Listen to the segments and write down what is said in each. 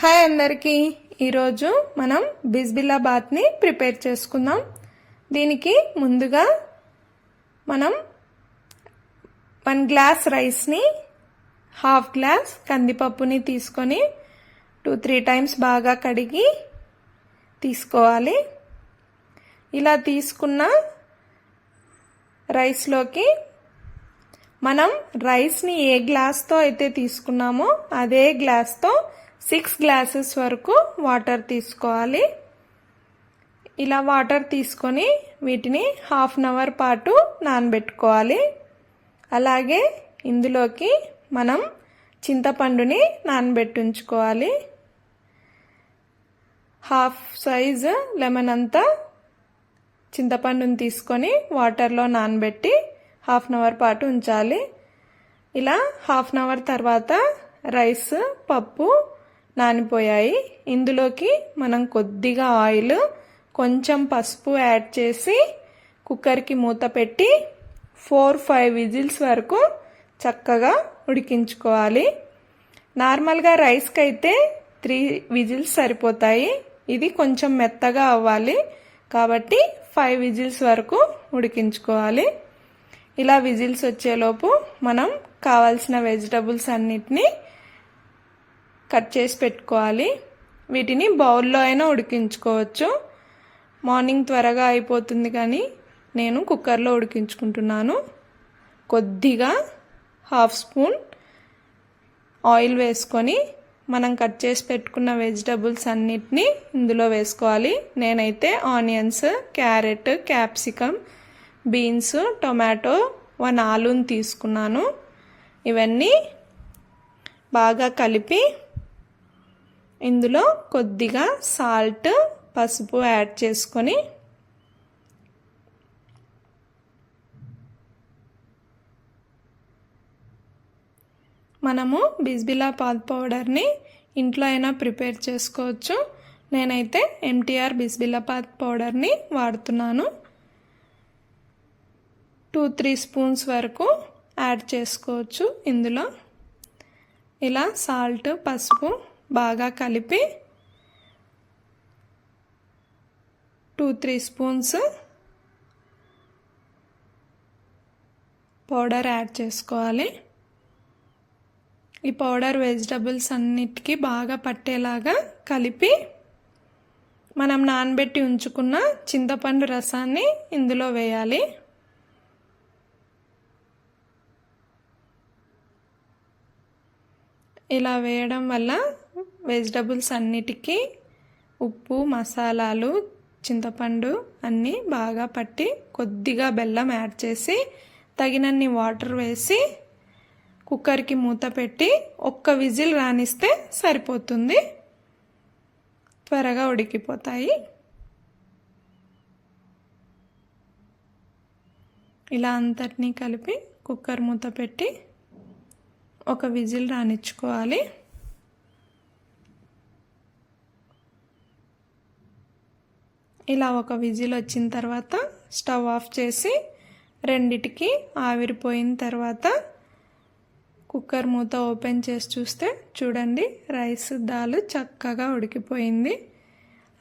Hi అందరికీ. ఈరోజు మనం బిస్బిల్లాబాత్ని ప్రిపేర్ చేసుకుందాం. దీనికి ముందుగా మనం వన్ గ్లాస్ రైస్ని హాఫ్ గ్లాస్ కందిపప్పుని తీసుకొని టూ త్రీ టైమ్స్ బాగా కడిగి తీసుకోవాలి. ఇలా తీసుకున్న రైస్లోకి మనం రైస్ని ఏ గ్లాస్తో అయితే తీసుకున్నామో అదే గ్లాస్తో సిక్స్ గ్లాసెస్ వరకు వాటర్ తీసుకోవాలి. ఇలా వాటర్ తీసుకొని వీటిని హాఫ్ అన్ అవర్ పాటు నానబెట్టుకోవాలి. అలాగే ఇందులోకి మనం చింతపండుని నానబెట్టుంచుకోవాలి. హాఫ్ సైజు లెమన్ అంతా చింతపండుని తీసుకొని వాటర్లో నానబెట్టి హాఫ్ అన్ అవర్ పాటు ఉంచాలి. ఇలా హాఫ్ అన్ అవర్ తర్వాత రైస్ పప్పు నానిపోయాయి. ఇందులోకి మనం కొద్దిగా ఆయిల్ కొంచెం పసుపు యాడ్ చేసి కుక్కర్కి మూత పెట్టి ఫోర్ ఫైవ్ విజిల్స్ వరకు చక్కగా ఉడికించుకోవాలి. నార్మల్గా రైస్కి అయితే త్రీ విజిల్స్ సరిపోతాయి. ఇది కొంచెం మెత్తగా అవ్వాలి కాబట్టి ఫైవ్ విజిల్స్ వరకు ఉడికించుకోవాలి. ఇలా విజిల్స్ వచ్చేలోపు మనం కావాల్సిన వెజిటబుల్స్ అన్నిటినీ కట్ చేసి పెట్టుకోవాలి. వీటిని బౌల్లో అయినా ఉడికించుకోవచ్చు. మార్నింగ్ త్వరగా అయిపోతుంది కానీ నేను కుక్కర్లో ఉడికించుకుంటున్నాను. కొద్దిగా హాఫ్ స్పూన్ ఆయిల్ వేసుకొని మనం కట్ చేసి పెట్టుకున్న వెజిటబుల్స్ అన్నిటినీ ఇందులో వేసుకోవాలి. నేనైతే onions carrot capsicum beans tomato one ఆలూని తీసుకున్నాను. ఇవన్నీ బాగా కలిపి ఇందులో కొద్దిగా సాల్ట్ పసుపు యాడ్ చేసుకొని మనము బిస్బిలా పాల్ పౌడర్ని ఇంట్లో అయినా ప్రిపేర్ చేసుకోవచ్చు. నేనైతే ఎంటీఆర్ బిస్బిల్లాపాత్ పౌడర్ని వాడుతున్నాను. టూ త్రీ స్పూన్స్ వరకు యాడ్ చేసుకోవచ్చు ఇందులో. ఇలా సాల్ట్ పసుపు బాగా కలిపి two three spoons powder add చేసుకోవాలి. ఈ పౌడర్ వెజిటబుల్స్ అన్నిటికీ బాగా పట్టేలాగా కలిపి మనం నానబెట్టి ఉంచుకున్న చింతపండు రసాన్ని ఇందులో వేయాలి. ఇలా వేయడం వల్ల వెజిటబుల్స్ అన్నిటికీ ఉప్పు మసాలాలు చింతపండు అన్నీ బాగా పట్టి కొద్దిగా బెల్లం యాడ్ చేసి తగినన్ని వాటర్ వేసి కుక్కర్కి మూత పెట్టి ఒక్క విజిల్ రానిస్తే సరిపోతుంది. త్వరగా ఉడికిపోతాయి. ఇలా అంతటినీ కలిపి కుక్కర్ మూత పెట్టి ఒక విజిల్ రానిచ్చుకోవాలి. ఇలా ఒక విజిల్ వచ్చిన తర్వాత స్టవ్ ఆఫ్ చేసి రెండిటికి ఆవిరిపోయిన తర్వాత కుక్కర్ మూత ఓపెన్ చేసి చూస్తే చూడండి రైస్ దాల్ చక్కగా ఉడికిపోయింది.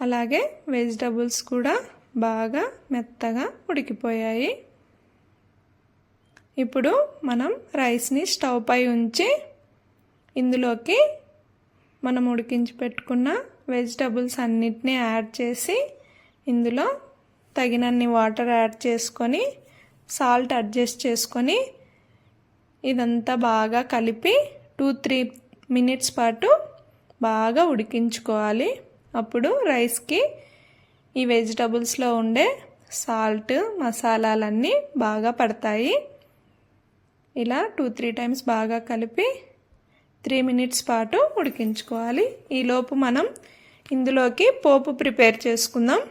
అలాగే వెజిటబుల్స్ కూడా బాగా మెత్తగా ఉడికిపోయాయి. ఇప్పుడు మనం రైస్ని స్టవ్ పై ఉంచి ఇందులోకి మనం ఉడికించి పెట్టుకున్న వెజిటబుల్స్ అన్నిటినీ యాడ్ చేసి ఇందులో తగినన్ని వాటర్ యాడ్ చేసుకొని సాల్ట్ అడ్జస్ట్ చేసుకొని ఇదంతా బాగా కలిపి టూ త్రీ మినిట్స్ పాటు బాగా ఉడికించుకోవాలి. అప్పుడు రైస్కి ఈ వెజిటబుల్స్లో ఉండే సాల్ట్ మసాలాలన్నీ బాగా పడతాయి. ఇలా టూ త్రీ టైమ్స్ బాగా కలిపి త్రీ మినిట్స్ పాటు ఉడికించుకోవాలి. ఈలోపు మనం ఇందులోకి పోపు ప్రిపేర్ చేసుకుందాం.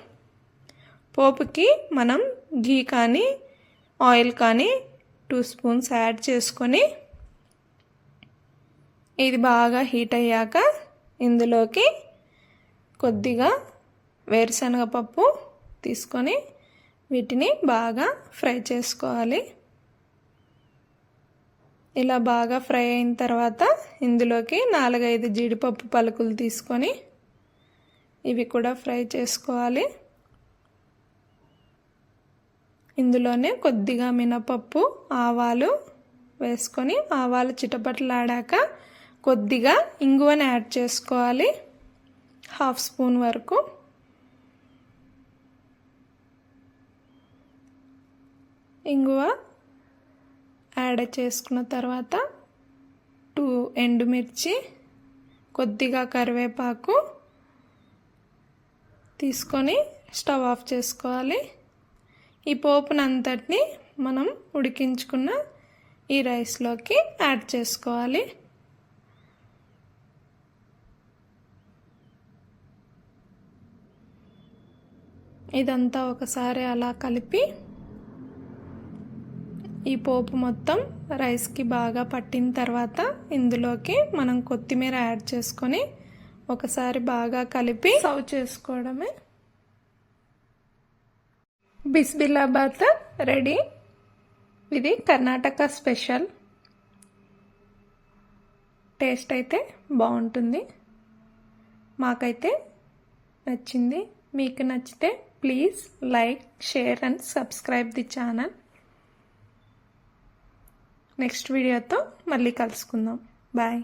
పోపుకి మనం ఘీ కానీ ఆయిల్ కానీ టూ స్పూన్స్ యాడ్ చేసుకొని ఇది బాగా హీట్ అయ్యాక ఇందులోకి కొద్దిగా వేరుశనగ పప్పు తీసుకొని వీటిని బాగా ఫ్రై చేసుకోవాలి. ఇలా బాగా ఫ్రై అయిన తర్వాత ఇందులోకి నాలుగైదు జీడిపప్పు పలుకులు తీసుకొని ఇవి కూడా ఫ్రై చేసుకోవాలి. ఇందులోనే కొద్దిగా మినపప్పు ఆవాలు వేసుకొని ఆవాలు చిటపటలాడాక కొద్దిగా ఇంగువని యాడ్ చేసుకోవాలి. హాఫ్ స్పూన్ వరకు. ఇంగువ యాడ్ చేసుకున్న తర్వాత టూ ఎండుమిర్చి కొద్దిగా కరివేపాకు తీసుకొని స్టవ్ ఆఫ్ చేసుకోవాలి. ఈ పోపునంతటిని మనం ఉడికించుకున్న ఈ రైస్లోకి యాడ్ చేసుకోవాలి. ఇదంతా ఒకసారి అలా కలిపి ఈ పోపు మొత్తం రైస్కి బాగా పట్టిన తర్వాత ఇందులోకి మనం కొత్తిమీర యాడ్ చేసుకొని ఒకసారి బాగా కలిపి సర్వ్ చేసుకోవడమే బిస్బిల్లాబాత్ రెడీ ఇది కర్ణాటక స్పెషల్. టేస్ట్ అయితే బాగుంటుంది. మాకైతే నచ్చింది. మీకు నచ్చితే please like share and subscribe the channel. Next వీడియోతో మళ్ళీ కలుసుకుందాం. బాయ్.